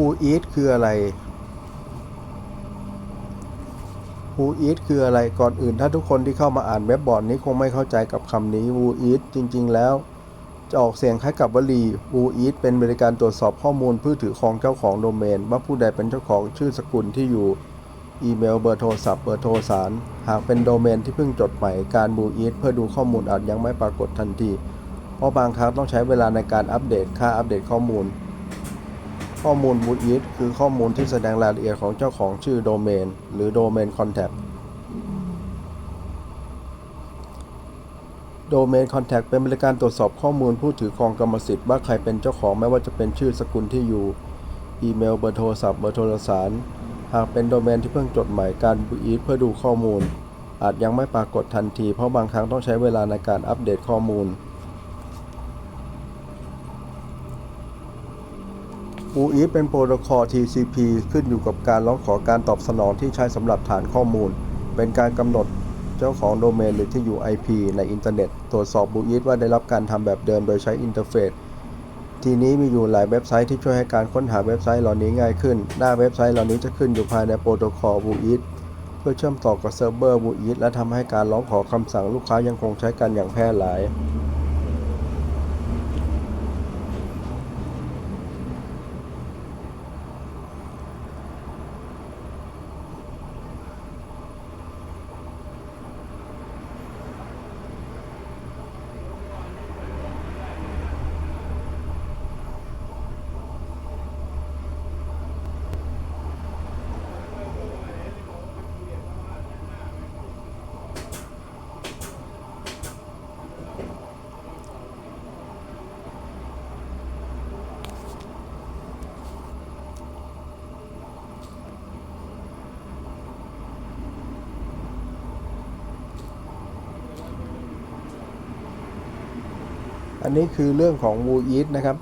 Who Eat คืออะไร Who Eat คืออะไรก่อนอื่นถ้าทุกคนที่เข้ามาอ่านเว็บบอร์ดนี้คงไม่เข้าใจกับคำนี้ Who Eat จริง ๆ แล้ว จะออกเสียงคล้ายกับวลี Who Eat เป็นบริการตรวจสอบข้อมูลผู้ถือครองเจ้าของโดเมน ว่าผู้ใดเป็นเจ้าของชื่อสกุลที่อยู่อีเมลเบอร์โทรศัพท์เบอร์โทรสาร หากเป็นโดเมนที่เพิ่งจดใหม่การ Who Eat เพื่อดูข้อมูลอาจยังไม่ปรากฏทันที เพราะบางครั้งต้องใช้เวลาในการอัปเดตค่าอัปเดตข้อมูล ข้อมูล w o o d e a t คือข้อมูลที่แสดงรายละเอียดของเจ้าของชื่อโดเมน หรือโดเมนคอนแทคโดเมนคอนแทคเป็นบริการตรวจสอบข้อมูลผู้ถือครองกรรมสิทธิ์ว่าใครเป็นเจ้าของไม่ว่าจะเป็นชื่อสกุลที่อยู่ อีเมลเบอร์โทรศัพท์เบอร์โทรสาร หากเป็นโดเมนที่เพิ่งจดหม่การ w o o d e a t เพื่อดูข้อมูล อาจยังไม่ปรากฏทันทีเพราะบางครั้งต้องใช้เวลาในการอัปเดตข้อมูล u e เป็นโปรโตคอล TCP ขึ้นอยู่กับการร้องขอการตอบสนองที่ใช้สำหรับฐานข้อมูล เป็นการกำหนดเจ้าของโดเมนหรือที่อยู่ IP ในอินเทอร์เน็ต ตรวจสอบ u e ว่าได้รับการทำแบบเดิมโดยใช้อินเทอร์เฟซทีนี้มีอยู่หลายเว็บไซต์ที่ช่วยให้การค้นหาเว็บไซต์เหล่านี้ง่ายขึ้น หน้าเว็บไซต์เหล่านี้จะขึ้นอยู่ภายในโปรโตคอล u e เพื่อเชื่อมต่อกับเซิร์ฟเวอร์ u e และทำให้การร้องขอคำสั่งลูกค้ายังคงใช้กันอย่างแพร่หลาย อันนี้คือเรื่องของวูอีทนะครับ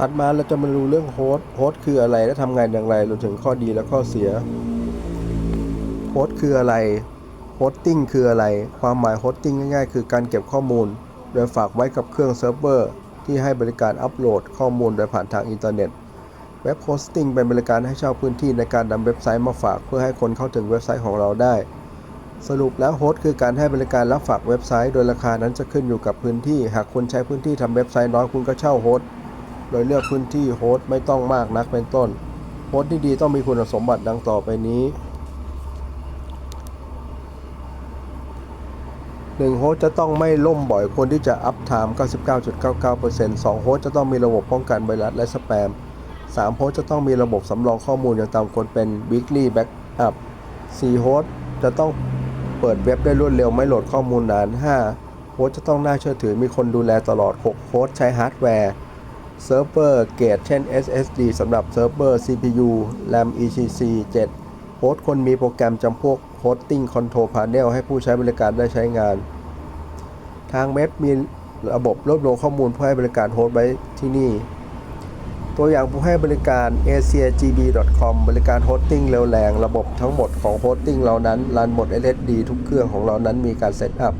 ถัดมาเราจะมาดูเรื่องโฮสต์โฮสต์คืออะไรและทำงานอย่างไรรวมถึงข้อดีและข้อเสียโฮสต์คืออะไรโฮสติ้งคืออะไร ความหมายโฮสติ้งง่ายๆ คือการเก็บข้อมูล โดยฝากไว้กับเครื่องเซิร์ฟเวอร์ ที่ให้บริการอัปโหลดข้อมูลโดยผ่านทางอินเทอร์เน็ตเว็บโฮสติ้งเป็นบริการให้เช่าพื้นที่ในการนำเว็บไซต์มาฝากเพื่อให้คนเข้าถึงเว็บไซต์ของเราได้ สรุปแล้วโฮสต์คือการให้บริการรับฝากเว็บไซต์ โดยราคานั้นจะขึ้นอยู่กับพื้นที่ หากคุณใช้พื้นที่ทำเว็บไซต์น้อยคุณก็เช่าโฮสต์ โดยเลือกพื้นที่โฮสต์ไม่ต้องมากนักเป็นต้น โฮสต์ที่ดีต้องมีคุณสมบัติดังต่อไปนี้ 1 โฮสต์จะต้องไม่ล่มบ่อยควรที่จะอัพไทม์ 99.99% 2 โฮสต์จะต้องมีระบบป้องกันไวรัสและสแปม 3 โฮสต์จะต้องมีระบบสำรองข้อมูลอย่างต่ำควรเป็น weekly backup 4 โฮสต์จะต้องเปิดเว็บได้รวดเร็วไม่โหลดข้อมูลนาน 5 โฮสต์จะต้องน่าเชื่อถือมีคนดูแลตลอด 6 โฮสต์ใช้ฮาร์ดแวร์ เซิร์ฟเวอร์เกตเช่น SSD สำหรับเซิร์ฟเวอร์ CPU RAM ECC 7 โฮสต์คนมีโปรแกรมจำพวก Hosting Control Panel ให้ผู้ใช้บริการได้ใช้งาน ทางเว็บมีระบบรวบรวมข้อมูลเพื่อให้บริการโฮสต์ไว้ที่นี่ ตัวอย่างผู้ให้บริการ asiagb.com บริการโฮสติ้งเร็วแรง ระบบทั้งหมดของโฮสติ้งเหล่านั้นรันหมด SSD ทุกเครื่องของเรานั้นมีการเซตอัพ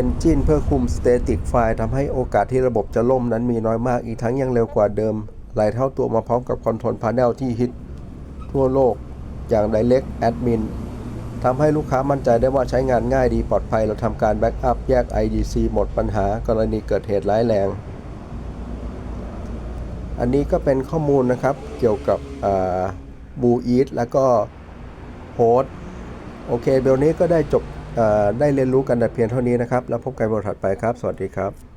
Engine เพื่อคุม Static File ทำให้โอกาสที่ระบบจะล่มนั้นมีน้อยมากอีกทั้งยังเร็วกว่าเดิม หลายเท่าตัวมาพร้อมกับ Control Panel ที่ฮิตทั่วโลกอย่าง Direct Admin ทำให้ลูกค้ามั่นใจได้ว่าใช้งานง่ายดีปลอดภัยเราทำการแบ็กอัพแยก IDC หมดปัญหากรณีเกิดเหตุร้ายแรง อันนี้ก็เป็นข้อมูลนะครับเกี่ยวกับบูอีทแล้วก็โฮสต์โอเคเบลนี้ก็ได้จบ ได้เรียนรู้กันแต่เพียงเท่านี้นะครับ แล้วพบกันบทถัดไปครับ สวัสดีครับ